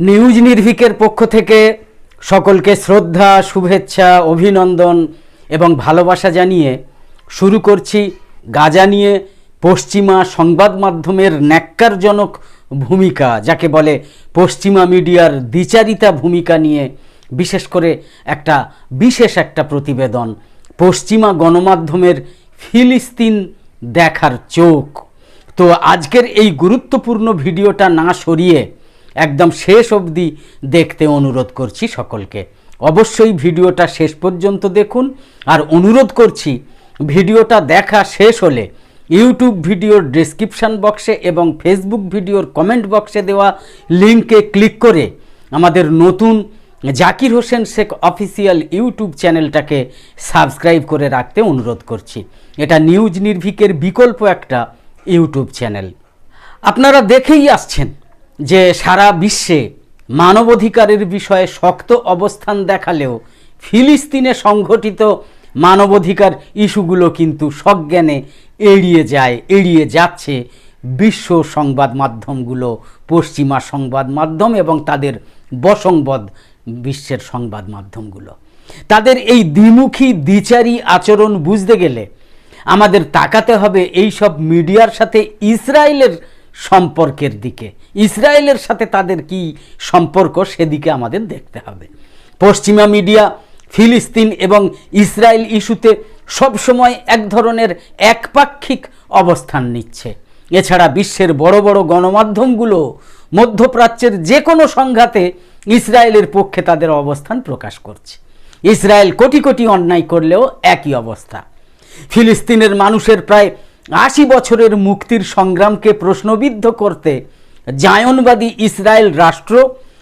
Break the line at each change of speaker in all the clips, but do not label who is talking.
News নির্ভিকের পক্ষ থেকে সকলকে শ্রদ্ধা, শুভেচ্ছা, অভিনন্দন এবং ভালোবাসা জানিয়ে শুরু করছি গাজা নিয়ে পশ্চিমা সংবাদ মাধ্যমের ন্যাক্কারজনক ভূমিকা, যাকে বলে পশ্চিমা মিডিয়ার দ্বিচারিতা ভূমিকা নিয়ে বিশেষ করে একটা বিশেষ একটা প্রতিবেদন, পশ্চিমা গণমাধ্যমের ফিলিস্তিন দেখার চোখ। তো আজকের এই গুরুত্বপূর্ণ ভিডিওটা না সরিয়ে একদম শেষ অবধি দেখতে অনুরোধ করছি সকলকে। অবশ্যই ভিডিওটা শেষ পর্যন্ত দেখুন। আর অনুরোধ করছি, ভিডিওটা দেখা শেষ হলে ইউটিউব ভিডিওর ডেসক্রিপশান বক্সে এবং ফেসবুক ভিডিওর কমেন্ট বক্সে দেওয়া লিঙ্কে ক্লিক করে আমাদের নতুন জাকির হোসেন শেখ অফিসিয়াল ইউটিউব চ্যানেলটাকে সাবস্ক্রাইব করে রাখতে অনুরোধ করছি। এটা নিউজ নির্ভিকের বিকল্প একটা ইউটিউব চ্যানেল। আপনারা দেখেই আসছেন। যে সারা বিশ্বে মানবাধিকারের বিষয়ে শক্ত অবস্থান দেখালেও ফিলিস্তিনে সংঘটিত মানবাধিকার ইস্যুগুলো কিন্তু সজ্ঞানে এড়িয়ে যায়, এড়িয়ে যাচ্ছে বিশ্ব সংবাদ মাধ্যমগুলো, পশ্চিমা সংবাদ মাধ্যম এবং তাদের বসংবদ বিশ্বের সংবাদ মাধ্যমগুলো। তাদের এই দ্বিমুখী দ্বিচারী আচরণ বুঝতে গেলে আমাদের তাকাতে হবে এই সব মিডিয়ার সাথে ইসরায়েলের সম্পর্কের দিকে। ইসরায়েলের সাথে তাদের কি সম্পর্ক সেদিকে আমাদের দেখতে হবে। পশ্চিমা মিডিয়া, ফিলিস্তিন এবং ইসরায়েল ইস্যুতে সবসময় এক ধরনের একপাক্ষিক অবস্থান নিচ্ছে। এছাড়া বিশ্বের বড় বড় গণমাধ্যমগুলো মধ্যপ্রাচ্যের যে কোনো সংঘাতে ইসরায়েলের পক্ষে তাদের অবস্থান প্রকাশ করছে। ইসরায়েল কোটি কোটি অন্যায় করলেও একই অবস্থা। ফিলিস্তিনের মানুষের প্রায় আশি বছরের মুক্তির সংগ্রামকে প্রশ্নবিদ্ধ করতে জায়নবাদী ইসরায়েল রাষ্ট্র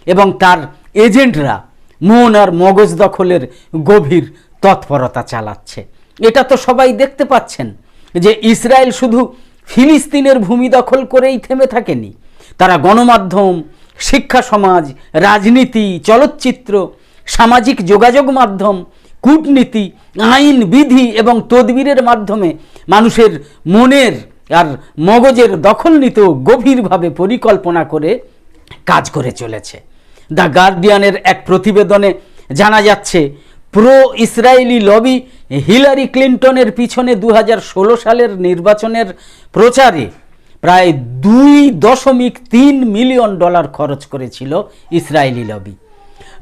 এবং তার এজেন্টরা মন আর মগজ দখলের গভীর তৎপরতা চালাচ্ছে। এটা তো সবাই দেখতে পাচ্ছেন যে ইসরায়েল শুধু ফিলিস্তিনের ভূমি দখল করেই থেমে থাকেনি। তারা গণমাধ্যম, শিক্ষা সমাজ, রাজনীতি, চলচ্চিত্র, সামাজিক যোগাযোগ মাধ্যম, কূটনীতি, আইন, বিধি এবং তদবিরের মাধ্যমে মানুষের মনের আর মগজের দখল নিতেও গভীরভাবে পরিকল্পনা করে কাজ করে চলেছে। দ্য গার্ডিয়ানের এক প্রতিবেদনে জানা যাচ্ছে প্রো ইসরায়েলি লবি হিলারি ক্লিন্টনের পিছনে দু হাজার ষোলো সালের নির্বাচনের প্রচারে প্রায় দুই দশমিক তিন মিলিয়ন ডলার খরচ করেছিল ইসরায়েলি লবি।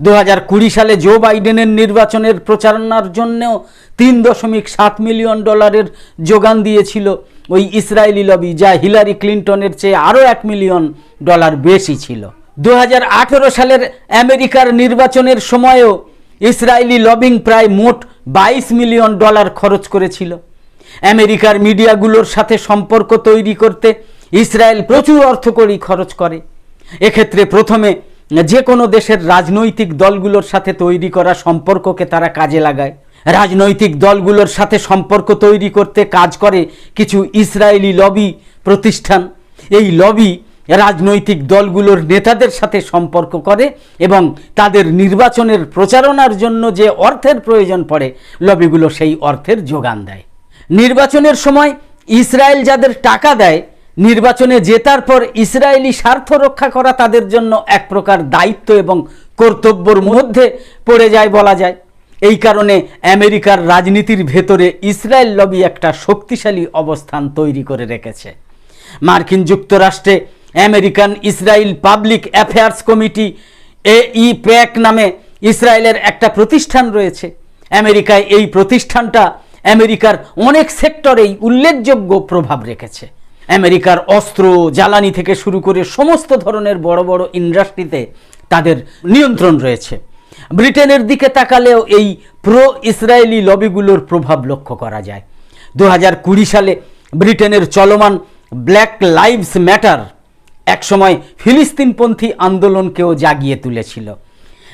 দু হাজার কুড়ি সালে জো বাইডেনের নির্বাচনের প্রচারণার জন্যও তিন দশমিক সাত মিলিয়ন ডলারের যোগান দিয়েছিল ওই ইসরায়েলি লবি, যা হিলারি ক্লিন্টনের চেয়ে আরও এক মিলিয়ন ডলার বেশি ছিল। দু হাজার আঠেরো সালের আমেরিকার নির্বাচনের সময়ও ইসরায়েলি লবিং প্রায় মোট বাইশ মিলিয়ন ডলার খরচ করেছিল। আমেরিকার মিডিয়াগুলোর সাথে সম্পর্ক তৈরি করতে ইসরায়েল প্রচুর অর্থকড়ি খরচ করে। এক্ষেত্রে প্রথমে যে কোনো দেশের রাজনৈতিক দলগুলোর সাথে তৈরি করা সম্পর্ককে তারা কাজে লাগায়। রাজনৈতিক দলগুলোর সাথে সম্পর্ক তৈরি করতে কাজ করে কিছু ইসরায়েলি লবি প্রতিষ্ঠান। এই লবি রাজনৈতিক দলগুলোর নেতাদের সাথে সম্পর্ক করে এবং তাদের নির্বাচনের প্রচারণার জন্য যে অর্থের প্রয়োজন পড়ে, লবিগুলো সেই অর্থের যোগান দেয়। নির্বাচনের সময় ইসরায়েল যাদের টাকা দেয় নির্বাচনে জেতার পর ইসরায়েলি স্বার্থ রক্ষা করা তাদের জন্য এক প্রকার দায়িত্ব এবং কর্তব্যর মধ্যে পড়ে যায় বলা যায়। এই কারণে আমেরিকার রাজনীতির ভেতরে ইসরায়েল লবি একটা শক্তিশালী অবস্থান তৈরি করে রেখেছে। মার্কিন যুক্তরাষ্ট্রে American Israel public affairs committee AIPAC নামে ইসরায়েলের একটা প্রতিষ্ঠান রয়েছে। আমেরিকায় এই প্রতিষ্ঠানটা আমেরিকার অনেক সেক্টরেই উল্লেখযোগ্য প্রভাব রেখেছে। আমেরিকার অস্ত্র, জ্বালানি থেকে শুরু করে সমস্ত ধরনের বড় বড় ইন্ডাস্ট্রিতে তাদের নিয়ন্ত্রণ রয়েছে। ব্রিটেনের দিকে তাকালেও এই প্রো ইসরায়েলি লবিগুলোর প্রভাব লক্ষ্য করা যায়। দু হাজার কুড়ি সালে ব্রিটেনের চলমান ব্ল্যাক লাইভস ম্যাটার একসময় ফিলিস্তিনপন্থী আন্দোলনকেও জাগিয়ে তুলেছিল।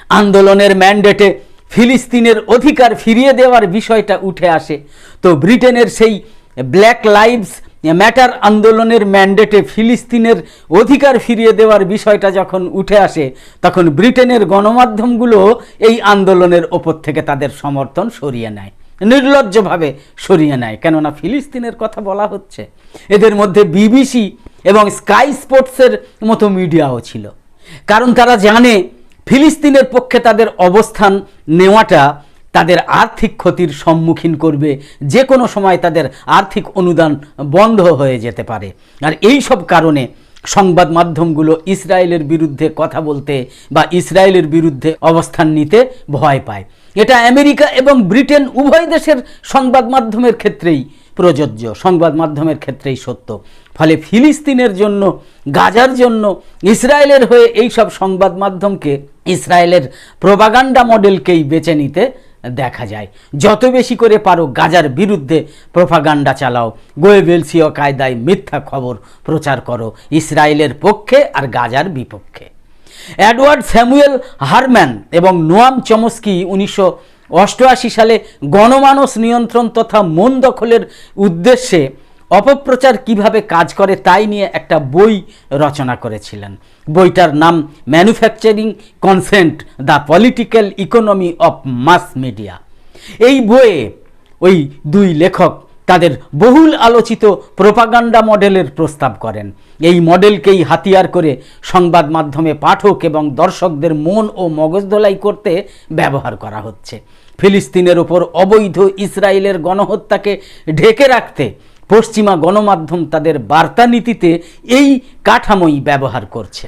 আন্দোলনের ম্যান্ডেটে ফিলিস্তিনের অধিকার ফিরিয়ে দেওয়ার বিষয়টা উঠে আসে। তো ব্রিটেনের সেই ব্ল্যাক লাইভস ম্যাটার আন্দোলনের ম্যান্ডেটে ফিলিস্তিনের অধিকার ফিরিয়ে দেওয়ার বিষয়টা যখন উঠে আসে, তখন ব্রিটেনের গণমাধ্যমগুলো এই আন্দোলনের ওপর থেকে তাদের সমর্থন সরিয়ে নেয়। নির্লজ্জভাবে সরিয়ে নেয়। কেননা ফিলিস্তিনের কথা বলা হচ্ছে, এদের মধ্যে বিবিসি এবং স্কাই স্পোর্টসের মতো মিডিয়াও ছিল। কারণ তারা জানে, ফিলিস্তিনের পক্ষে তাদের অবস্থান নেওয়াটা তাদের আর্থিক ক্ষতির সম্মুখীন করবে। যে কোনো সময় তাদের আর্থিক অনুদান বন্ধ হয়ে যেতে পারে। আর এই সব কারণে সংবাদ মাধ্যমগুলো ইসরায়েলের বিরুদ্ধে কথা বলতে বা ইসরায়েলের বিরুদ্ধে অবস্থান নিতে ভয় পায়। এটা আমেরিকা এবং ব্রিটেন উভয় দেশের সংবাদ মাধ্যমের ক্ষেত্রেই প্রযোজ্য। সংবাদ মাধ্যমের ক্ষেত্রেই সত্য। ফলে ফিলিস্তিনের জন্য, গাজার জন্য, ইসরায়েলের হয়ে এই সব সংবাদ মাধ্যমকে ইসরায়েলের প্রবাগান্ডা মডেলকেই বেছে নিতে দেখা যায়। যত বেশি করে পারো গাজার বিরুদ্ধে প্রোপাগান্ডা চালাও। গোয়েবেলসীয় কায়দায় মিথ্যা খবর প্রচার করো ইসরায়েলের পক্ষে আর গাজার বিপক্ষে। অ্যাডওয়ার্ড স্যামুয়েল হারম্যান এবং নোয়াম চমস্কি উনিশশো অষ্টআশি সালে গণমানস নিয়ন্ত্রণ তথা মন দখলের উদ্দেশ্যে অপপ্রচার কীভাবে কাজ করে তাই নিয়ে একটা বই রচনা করেছিলেন। বইটার নাম manufacturing consent the political economy of mass media এই বইয়ে ওই দুই লেখক তাদের বহুল আলোচিত প্রোপাগান্ডা মডেলের প্রস্তাব করেন। এই মডেলকেই হাতিয়ার করে সংবাদ মাধ্যমে পাঠক এবং দর্শকদের মন ও মগজদোলাই করতে ব্যবহার করা হচ্ছে। ফিলিস্তিনের ওপর অবৈধ ইসরায়েলের গণহত্যাকে ঢেকে রাখতে পশ্চিমা গণমাধ্যম তাদের বার্তা নীতিতে এই কাঠামোই ব্যবহার করছে।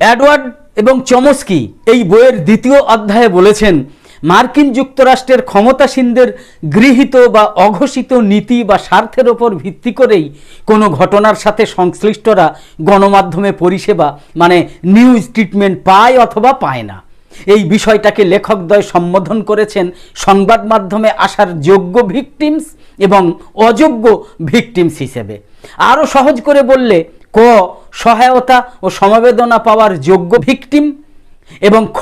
অ্যাডওয়ার্ড এবং চমস্কি এই বইয়ের দ্বিতীয় অধ্যায়ে বলেছেন, মার্কিন যুক্তরাষ্ট্রের ক্ষমতাসীনদের গৃহীত বা অঘোষিত নীতি বা স্বার্থের ওপর ভিত্তি করেই কোনো ঘটনার সাথে সংশ্লিষ্টরা গণমাধ্যমে পরিষেবা মানে নিউজ ট্রিটমেন্ট পায় অথবা পায় না। এই বিষয়টাকে লেখকদ্বয় সম্বোধন করেছেন সংবাদ মাধ্যমে আসার যোগ্য ভিকটিমস এবং অযোগ্য ভিকটিমস হিসেবে। আরও সহজ করে বললে, ক, সহায়তা ও সমবেদনা পাওয়ার যোগ্য ভিকটিম? এবং খ,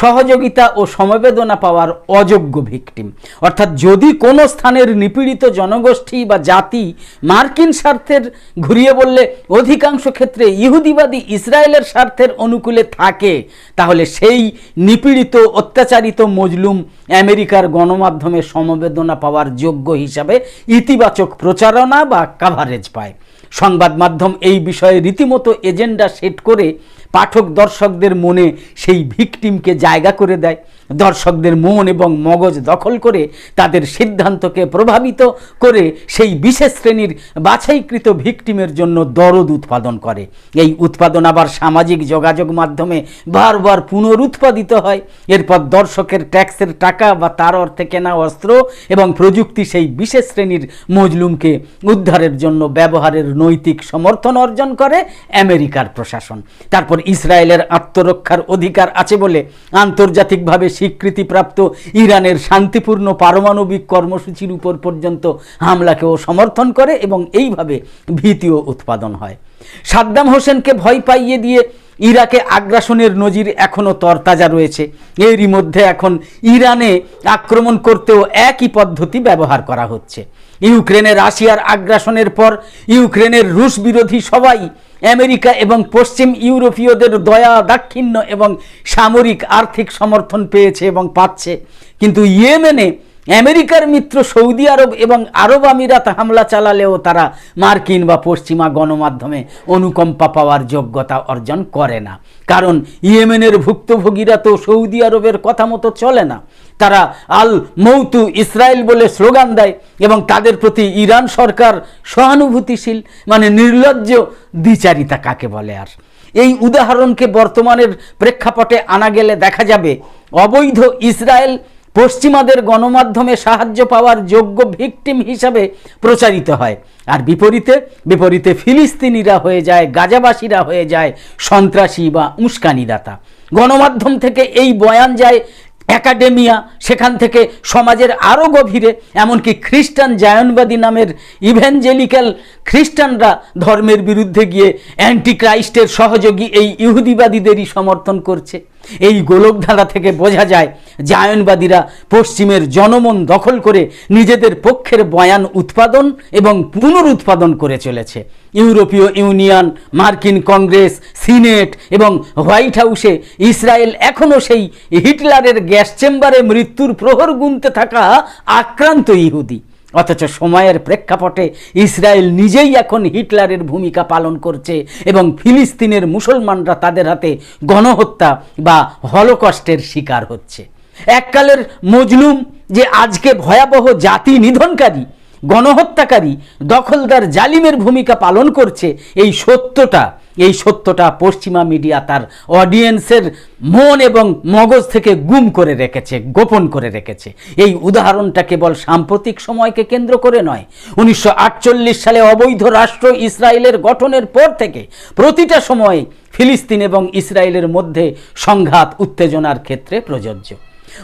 সহযোগিতা ও সমবেদনা পাওয়ার অযোগ্য ভিকটিম। অর্থাৎ যদি কোনো স্থানের নিপীড়িত জনগোষ্ঠী বা জাতি মার্কিন স্বার্থের ঘুরিয়ে বললে অধিকাংশ ক্ষেত্রে ইহুদিবাদী ইসরায়েলের স্বার্থের অনুকূলে থাকে, তাহলে সেই নিপীড়িত, অত্যাচারিত মজলুম আমেরিকার গণমাধ্যমে সমবেদনা পাওয়ার যোগ্য হিসাবে ইতিবাচক প্রচারণা বা কাভারেজ পায়। সংবাদ মাধ্যম এই বিষয়ে রীতিমতো এজেন্ডা সেট করে পাঠক দর্শকদের মনে সেই ভিকটিমকে জায়গা করে দেয়। দর্শকদের মন এবং মগজ দখল করে তাদের সিদ্ধান্তকে প্রভাবিত করে সেই বিশেষ শ্রেণির বাছাইকৃত ভিকটিমের জন্য দরদ উৎপাদন করে। এই উৎপাদন আবার সামাজিক যোগাযোগ মাধ্যমে বারবার পুনরুৎপাদিত হয়। এরপর দর্শকের ট্যাক্সের টাকা বা তার অর্থে কেনা অস্ত্র এবং প্রযুক্তি সেই বিশেষ শ্রেণির মজলুমকে উদ্ধারের জন্য ব্যবহারের নৈতিক সমর্থন অর্জন করে আমেরিকার প্রশাসন। তারপর ইসরায়েলের আত্মরক্ষার অধিকার আছে বলে আন্তর্জাতিকভাবে স্বীকৃতিপ্রাপ্ত ইরানের শান্তিপূর্ণ পারমাণবিক কর্মসূচির উপর পর্যন্ত হামলাকেও সমর্থন করে এবং এইভাবে ভীতিও উৎপাদন হয়। সাদ্দাম হোসেনকে ভয় পাইয়ে দিয়ে ইরাকে আগ্রাসনের নজির এখনও তরতাজা রয়েছে। এরই মধ্যে এখন ইরানে আক্রমণ করতেও একই পদ্ধতি ব্যবহার করা হচ্ছে। ইউক্রেনে রাশিয়ার আগ্রাসনের পর ইউক্রেনের রুশ বিরোধী সবাই আমেরিকা এবং পশ্চিম ইউরোপীয়দের দয়া, দাক্ষিণ্য এবং সামরিক আর্থিক সমর্থন পেয়েছে এবং পাচ্ছে। কিন্তু ইয়েমেনে আমেরিকার মিত্র সৌদি আরব এবং আরব আমিরাত হামলা চালালেও তারা মার্কিন বা পশ্চিমা গণমাধ্যমে অনুকম্পা পাওয়ার যোগ্যতা অর্জন করে না। কারণ ইয়েমেনের ভুক্তভোগীরা তো সৌদি আরবের কথা মতো চলে না। তারা আল মৌতু ইসরায়েল বলে স্লোগান দেয় এবং তাদের প্রতি ইরান সরকার সহানুভূতিশীল মানে নির্লজ্জ দ্বিচারিতা কাকে বলে আর? এই উদাহরণকে বর্তমানের প্রেক্ষাপটে আনা গেলে দেখা যাবে অবৈধ ইসরায়েল পশ্চিমাদের গণমাধ্যমে সাহায্য পাওয়ার যোগ্য ভিকটিম হিসাবে প্রচারিত হয়। আর বিপরীতে বিপরীতে ফিলিস্তিনিরা হয়ে যায়, গাজাবাসীরা হয়ে যায় সন্ত্রাসী বা উস্কানিদাতা। গণমাধ্যম থেকে এই বয়ান যায় একাডেমিয়া, সেখান থেকে সমাজের আরও গভীরে, এমনকি খ্রিস্টান জায়নবাদী নামের ইভেঞ্জেলিক্যাল খ্রিস্টানরা ধর্মের বিরুদ্ধে গিয়ে অ্যান্টি ক্রাইস্টের সহযোগী এই ইহুদিবাদীদেরই সমর্থন করছে। এই গোলকধারা থেকে বোঝা যায় জায়নবাদীরা পশ্চিমের জনমন দখল করে নিজেদের পক্ষের বয়ান উৎপাদন এবং পুনরুৎপাদন করে চলেছে। ইউরোপীয় ইউনিয়ন, মার্কিন কংগ্রেস, সিনেট এবং হোয়াইট হাউসে ইসরায়েল এখনও সেই হিটলারের গ্যাস চেম্বারে মৃত্যুর প্রহর গুনতে থাকা আক্রান্ত ইহুদি। অথচ সময়ের প্রেক্ষাপটে ইসরায়েল নিজেই এখন হিটলারের ভূমিকা পালন করছে এবং ফিলিস্তিনের মুসলমানরা তাদের হাতে গণহত্যা বা হলকষ্টের শিকার হচ্ছে। এককালের মজলুম যে আজকে ভয়াবহ জাতি নিধনকারী, গণহত্যাকারী, দখলদার জালিমের ভূমিকা পালন করছে, এই সত্যটা এই সত্যটা পশ্চিমা মিডিয়া তার অডিয়েন্সের মন এবং মগজ থেকে গুম করে রেখেছে, গোপন করে রেখেছে। এই উদাহরণটা কেবল সাম্প্রতিক সময়কে কেন্দ্র করে নয়, উনিশশো সালে অবৈধ রাষ্ট্র ইসরায়েলের গঠনের পর থেকে প্রতিটা সময়ে ফিলিস্তিন এবং ইসরায়েলের মধ্যে সংঘাত, উত্তেজনার ক্ষেত্রে প্রযোজ্য।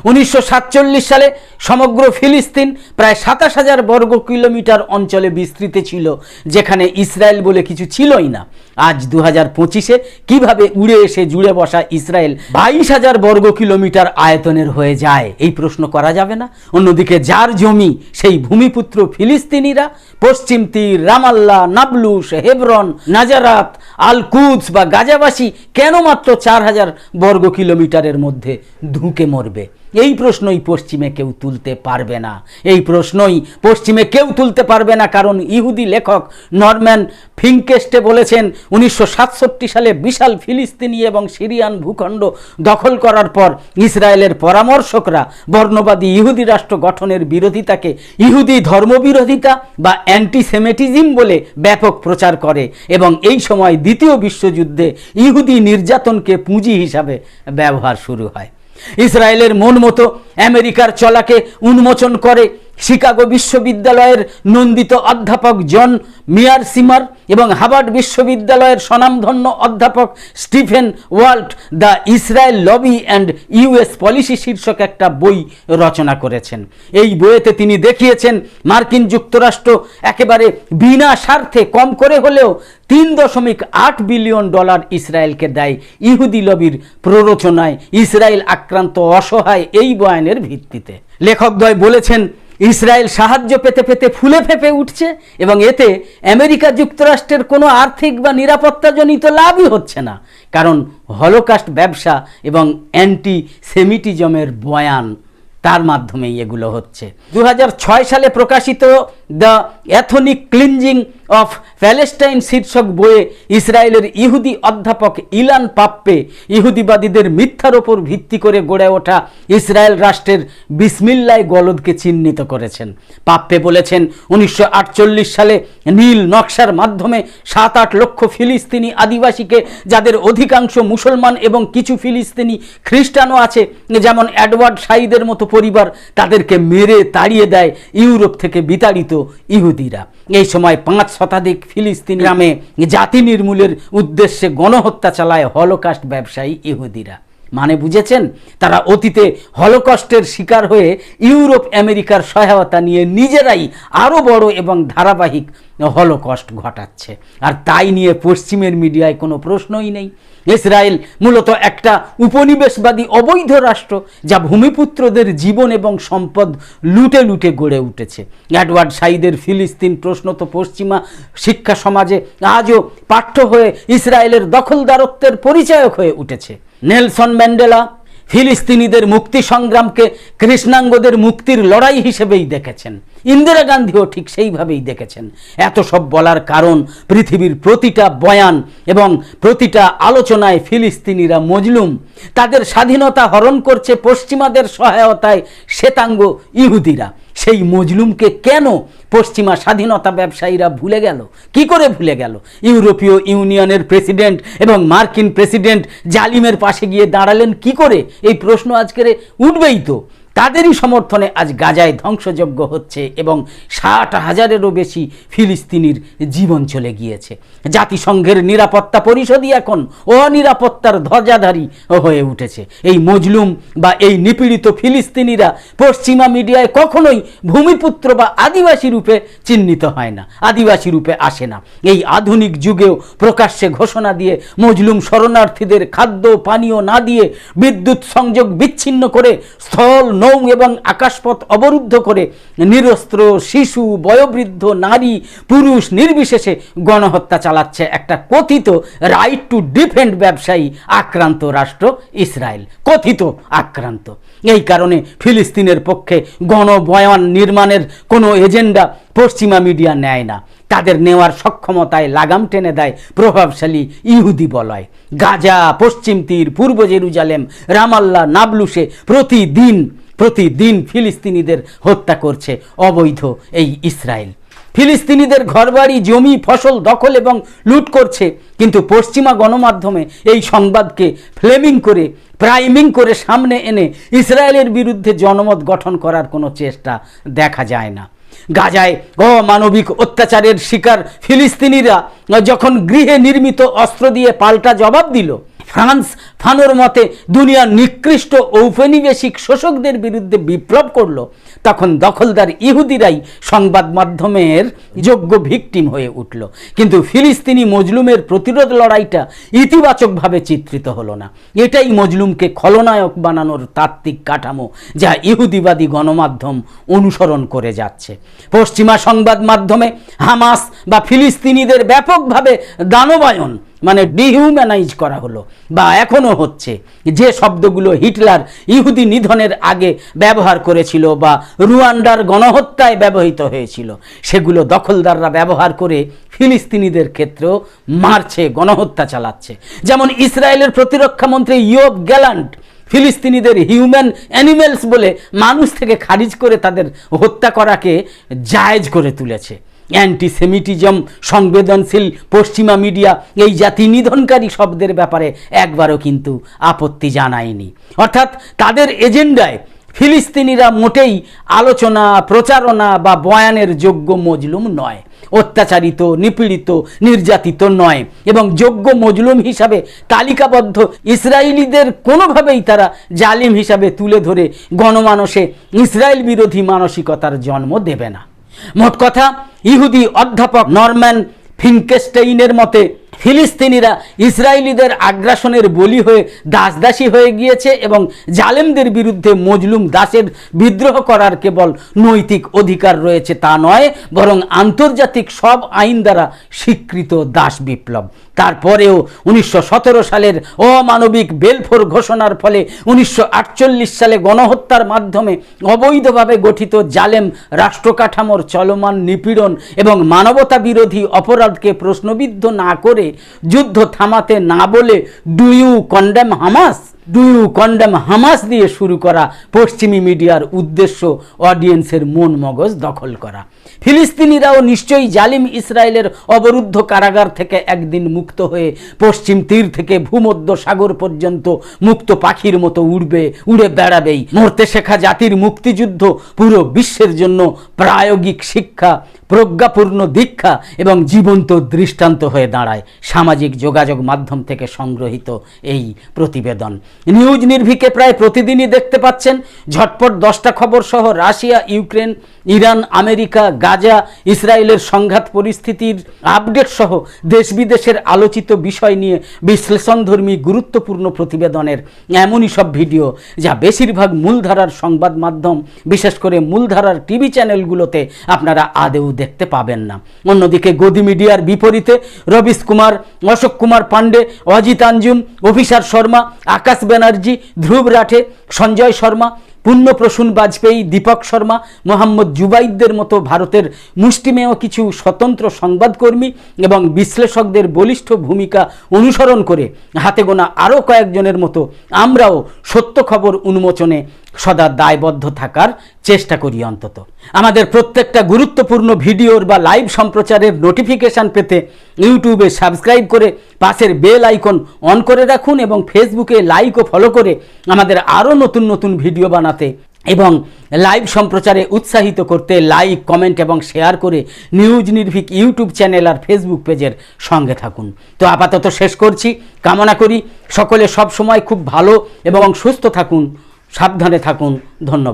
উনিশশো সাতচল্লিশ সালে সমগ্র ফিলিস্তিন প্রায় সাতাশ হাজার বর্গ কিলোমিটার অঞ্চলে বিস্তৃত ছিল, যেখানে ইসরায়েল বলে কিছু ছিলই না। আজ দু হাজার পঁচিশে কীভাবে উড়ে এসে জুড়ে বসা ইসরায়েল বাইশ হাজার বর্গ কিলোমিটার আয়তনের হয়ে যায়, এই প্রশ্ন করা যাবে না। অন্যদিকে যার জমি সেই ভূমিপুত্র ফিলিস্তিনিরা, পশ্চিম তীর, Ramallah Nablus Hebron, Nazareth Al Quds বা গাজাবাসী কেন মাত্র চার হাজার বর্গ কিলোমিটারের মধ্যে ধুঁকে মরবে? এই প্রশ্নই পশ্চিমে কেউ তুলতে পারবে না। এই প্রশ্নই পশ্চিমে কেউ তুলতে পারবে না, কারণ ইহুদি লেখক নরম্যান ফিঙ্কেস্টে বলেছেন, উনিশশো সাতষট্টি সালে বিশাল ফিলিস্তিনি এবং সিরিয়ান ভূখণ্ড দখল করার পর ইসরায়েলের পরামর্শকরা বর্ণবাদী ইহুদি রাষ্ট্র গঠনের বিরোধিতাকে ইহুদি ধর্মবিরোধিতা বা অ্যান্টিসেমেটিজম বলে ব্যাপক প্রচার করে এবং এই সময় দ্বিতীয় বিশ্বযুদ্ধে ইহুদি নির্যাতনকে পুঁজি হিসাবে ব্যবহার শুরু হয়। ইসরায়েলের মন মতো আমেরিকার চলাকে উন্মোচন করে শিকাগো বিশ্ববিদ্যালয়ের নন্দিত অধ্যাপক জন মিয়ার সিমার এবং হার্ভার্ড বিশ্ববিদ্যালয়ের স্বনামধন্য অধ্যাপক Stephen Walt the Israel lobby and US policy শীর্ষক একটা বই রচনা করেছেন। এই বইয়েতে তিনি দেখিয়েছেন, মার্কিন যুক্তরাষ্ট্র একেবারে বিনা স্বার্থে কম করে হলেও তিন দশমিক আট বিলিয়ন ডলার ইসরায়েলকে দেয় ইহুদি লবির প্ররোচনায়। ইসরায়েল আক্রান্ত অসহায় এই বয়ানের ভিত্তিতে। লেখকদ্বয় বলেছেন ইসরায়েল সাহায্য পেতে পেতে ফুলে ফেপে উঠছে এবং এতে আমেরিকা যুক্তরাষ্ট্রের কোনো আর্থিক বা নিরাপত্তাজনিত লাভই হচ্ছে না, কারণ হলোকাস্ট ব্যবসা এবং অ্যান্টি সেমিটিজমের বয়ান তার মাধ্যমেই এগুলো হচ্ছে। দু হাজার ছয় সালে প্রকাশিত the ethnic cleansing of Palestine শীর্ষক বইয়ে ইসরায়েলের ইহুদি অধ্যাপক ইলান পাপ্পে ইহুদিবাদীদের মিথ্যার ওপর ভিত্তি করে গড়ে ওঠা ইসরায়েল রাষ্ট্রের বিসমিল্লায় গলদকে চিহ্নিত করেছেন। পাপ্পে বলেছেন, উনিশশো আটচল্লিশ সালে নীল নকশার মাধ্যমে সাত আট লক্ষ ফিলিস্তিনি আদিবাসীকে, যাদের অধিকাংশ মুসলমান এবং কিছু ফিলিস্তিনি খ্রিস্টানও আছে, যেমন অ্যাডওয়ার্ড সাইদের মতো পরিবার, তাদেরকে মেরে তাড়িয়ে দেয় ইউরোপ থেকে বিতাড়িত ইহুদিরা। এই সময় পাঁচ শতাধিক ফিলিস্তিন গ্রামে জাতি নির্মূলের উদ্দেশ্যে গণহত্যা চালায় হলোকাস্ট ব্যবসায়ী ইহুদিরা। মানে বুঝেছেন? তারা অতীতে হলোকস্টের শিকার হয়ে ইউরোপ, আমেরিকার সহায়তা নিয়ে নিজেরাই আরও বড় এবং ধারাবাহিক হলোকস্ট ঘটাচ্ছে। আর তাই নিয়ে পশ্চিমের মিডিয়ায় কোনো প্রশ্নই নেই। ইসরায়েল মূলত একটা উপনিবেশবাদী অবৈধ রাষ্ট্র যা ভূমিপুত্রদের জীবন এবং সম্পদ লুটে লুটে গড়ে উঠেছে। অ্যাডওয়ার্ড সাইদের ফিলিস্তিন প্রশ্ন তো পশ্চিমা শিক্ষা সমাজে আজও পাঠ্য হয়ে ইসরায়েলের দখলদারত্বের পরিচায়ক হয়ে উঠেছে। নেলসন ম্যান্ডেলা ফিলিস্তিনিদের মুক্তি সংগ্রামকে কৃষ্ণাঙ্গদের মুক্তির লড়াই হিসেবেই দেখেছেন। ইন্দিরা গান্ধীও ঠিক সেইভাবেই দেখেছেন। এত সব বলার কারণ পৃথিবীর প্রতিটা বয়ান এবং প্রতিটা আলোচনায় ফিলিস্তিনিরা মজলুম। তাদের স্বাধীনতা হরণ করছে পশ্চিমাদের সহায়তায় শ্বেতাঙ্গ ইহুদিরা। সেই মজলুমকে কেন পশ্চিমা স্বাধীনতা ব্যবসায়ীরা ভুলে গেল। কি করে ভুলে গেল? ইউরোপীয় ইউনিয়নের প্রেসিডেন্ট এবং মার্কিন প্রেসিডেন্ট জালিমের পাশে গিয়ে দাঁড়ালেন কি করে? এই প্রশ্ন আজকের উঠবেই তো। তাদেরই সমর্থনে আজ গাজায় ধ্বংসযজ্ঞ হচ্ছে এবং ষাট হাজারেরও বেশি ফিলিস্তিনির জীবন চলে গিয়েছে। জাতিসংঘের নিরাপত্তা পরিষদই এখন অনিরাপত্তার ধ্বজাধারী হয়ে উঠেছে। এই মজলুম বা এই নিপীড়িত ফিলিস্তিনিরা পশ্চিমা মিডিয়ায় কখনোই ভূমিপুত্র বা আদিবাসী রূপে চিহ্নিত হয় না, আদিবাসী রূপে আসে না। এই আধুনিক যুগেও প্রকাশ্যে ঘোষণা দিয়ে মজলুম শরণার্থীদের খাদ্য, পানীয় না দিয়ে বিদ্যুৎ সংযোগ বিচ্ছিন্ন করে স্থল নৌ এবং আকাশপথ অবরুদ্ধ করে নিরস্ত্র, শিশু, বয়োবৃদ্ধ, নারী, পুরুষ নির্বিশেষে গণহত্যা চালাচ্ছে একটা কথিত রাইট টু ডিফেন্ড ব্যবসায়ী আক্রান্ত রাষ্ট্র ইসরায়েল। কথিত আক্রান্ত। এই কারণে ফিলিস্তিনের পক্ষে গণবয়ান নির্মাণের কোনো এজেন্ডা পশ্চিমা মিডিয়া নেয় না। তাদের নেওয়ার সক্ষমতায় লাগাম টেনে দেয় প্রভাবশালী ইহুদি বলয়। গাজা, পশ্চিম তীর, পূর্ব জেরুজালেম, রামাল্লা, নাবলুসে প্রতিদিন প্রতিদিন ফিলিস্তিনিদের হত্যা করছে অবৈধ এই ইসরায়েল। ফিলিস্তিনিদের ঘরবাড়ি, জমি, ফসল দখল এবং লুট করছে, কিন্তু পশ্চিমা গণমাধ্যমে এই সংবাদকে ফ্লেমিং করে, প্রাইমিং করে সামনে এনে ইসরায়েলের বিরুদ্ধে জনমত গঠন করার কোনো চেষ্টা দেখা যায় না। গাজায় অমানবিক অত্যাচারের শিকার ফিলিস্তিনিরা যখন গৃহে নির্মিত অস্ত্র দিয়ে পাল্টা জবাব দিল ফ্রান্স ফানোর মতে দুনিয়ার নিকৃষ্ট ঔপনিবেশিক শোষকদের বিরুদ্ধে বিপ্লব করল, তখন দখলদার ইহুদিরাই সংবাদ মাধ্যমের যোগ্য ভিকটিম হয়ে উঠল। কিন্তু ফিলিস্তিনি মজলুমের প্রতিরোধ লড়াইটা ইতিবাচকভাবে চিত্রিত হলো না। এটাই মজলুমকে খলনায়ক বানানোর তাত্ত্বিক কাঠামো, যা ইহুদিবাদী গণমাধ্যম অনুসরণ করে যাচ্ছে। পশ্চিমা সংবাদ মাধ্যমে হামাস বা ফিলিস্তিনিদের ব্যাপকভাবে দানবায়ন মানে ডিহিউম্যানাইজ করা হলো বা এখনও হচ্ছে। যে শব্দগুলো হিটলার ইহুদি নিধনের আগে ব্যবহার করেছিল বা রুয়ান্ডার গণহত্যায় ব্যবহৃত হয়েছিল, সেগুলো দখলদাররা ব্যবহার করে ফিলিস্তিনিদের ক্ষেত্রেও মারছে, গণহত্যা চালাচ্ছে। যেমন ইসরায়েলের প্রতিরক্ষা মন্ত্রী ইয়োব গ্যালান্ট ফিলিস্তিনিদের হিউম্যান অ্যানিমেলস বলে মানুষ থেকে খারিজ করে তাদের হত্যা করাকে জায়েজ করে তুলেছে। অ্যান্টিসেমিটিজম সংবেদনশীল পশ্চিমা মিডিয়া, এই জাতি নিধনকারী শব্দের ব্যাপারে একবারও কিন্তু আপত্তি জানায়নি। অর্থাৎ তাদের এজেন্ডায় ফিলিস্তিনিরা মোটেই আলোচনা, প্রচারণা বা বয়ানের যোগ্য মজলুম নয়। অত্যাচারিত, নিপীড়িত, নির্যাতিত নয় এবং যোগ্য মজলুম হিসাবে তালিকাবদ্ধ ইসরায়েলিদের কোনোভাবেই তারা জালিম হিসাবে তুলে ধরে গণমানসে ইসরায়েল বিরোধী মানসিকতার জন্ম দেবে না। মোট কথা ইহুদি অধ্যাপক নরম্যান ফিনকেস্টেইনের মতে, ফিলিস্তিনিরা ইসরায়েলিদের আগ্রাসনের বলি হয়ে দাসদাসী হয়ে গিয়েছে এবং জালেমদের বিরুদ্ধে মজলুম দাসের বিদ্রোহ করার কেবল নৈতিক অধিকার রয়েছে তা নয়, বরং আন্তর্জাতিক সব আইন দ্বারা স্বীকৃত দাস বিপ্লব তারপরেও উনিশশো সতেরো সালের অমানবিক বেলফোর ঘোষণার ফলে উনিশশো আটচল্লিশ সালে গণহত্যার মাধ্যমে অবৈধভাবে গঠিত জালেম রাষ্ট্রকাঠামোর চলমান নিপীড়ন এবং মানবতা বিরোধী অপরাধকে প্রশ্নবিদ্ধ না করে যুদ্ধ থামাতে না বলে do you condemn Hamas? Do you condemn Hamas দিয়ে শুরু করা পশ্চিমী মিডিয়ার উদ্দেশ্য অডিয়েন্সের মন মগজ দখল করা। ফিলিস্তিনিরাও নিশ্চয়ই জালিম ইসরায়েলের অবরুদ্ধ কারাগার থেকে একদিন মুক্ত হয়ে পশ্চিম তীর থেকে ভূমধ্য সাগর পর্যন্ত মুক্ত পাখির মতো উড়বে, উড়ে বেড়াবেই। মরতে শেখা জাতির মুক্তিযুদ্ধ পুরো বিশ্বের জন্য প্রায়োগিক শিক্ষা, প্রজ্ঞাপূর্ণ দীক্ষা এবং জীবন্ত দৃষ্টান্ত হয়ে দাঁড়ায়। সামাজিক যোগাযোগ মাধ্যম থেকে সংগ্রহীত এই প্রতিবেদন। নিউজ নির্ভিকে প্রায় প্রতিদিনই দেখতে পাচ্ছেন ঝটপট দশটা খবর সহ Russia, Ukraine, Iran, America, Gaza, ইসরায়েলের সংঘাত পরিস্থিতির আপডেট সহ দেশ বিদেশের আলোচিত বিষয় নিয়ে বিশ্লেষণধর্মী গুরুত্বপূর্ণ প্রতিবেদনের এমনই সব ভিডিও, যা বেশিরভাগ মূলধারার সংবাদ মাধ্যম, বিশেষ করে মূলধারার টিভি চ্যানেলগুলোতে আপনারা আদেও দেখতে পাবেন না। অন্যদিকে গদি মিডিয়ার বিপরীতে রবিশ কুমার, অশোক কুমার পাণ্ডে, অজিত আঞ্জুম, অভিসার শর্মা, আকাশ ব্যানার্জি ধ্রুব রাঠে, সঞ্জয় শর্মা পুণ্যপ্রসূন বাজপেয়ী, দীপক শর্মা, মোহাম্মদ জুবাইদদের মতো ভারতের মুষ্টিমেয় কিছু স্বতন্ত্র সংবাদকর্মী এবং বিশ্লেষকদের বলিষ্ঠ ভূমিকা অনুসরণ করে হাতে গোনা আরও কয়েকজনের মতো আমরাও সত্য খবর উন্মোচনে সদা দায়বদ্ধ থাকার চেষ্টা করি অন্তত। আমাদের প্রত্যেকটা গুরুত্বপূর্ণ ভিডিওর বা লাইভ সম্প্রচারের নোটিফিকেশান পেতে ইউটিউবে সাবস্ক্রাইব করে পাশের বেল আইকন অন করে রাখুন এবং ফেসবুকে লাইক ও ফলো করে আমাদের আরও নতুন নতুন ভিডিও বানাতে এবং লাইভ সম্প্রচারে উৎসাহিত করতে লাইক, কমেন্ট এবং শেয়ার করে নিউজ নির্ভীক ইউটিউব চ্যানেল আর ফেসবুক পেজের সঙ্গে থাকুন। তো আপাতত শেষ করছি। কামনা করি সকলে সব সময় খুব ভালো এবং সুস্থ থাকুন, সাবধানে থাকুন। ধন্যবাদ।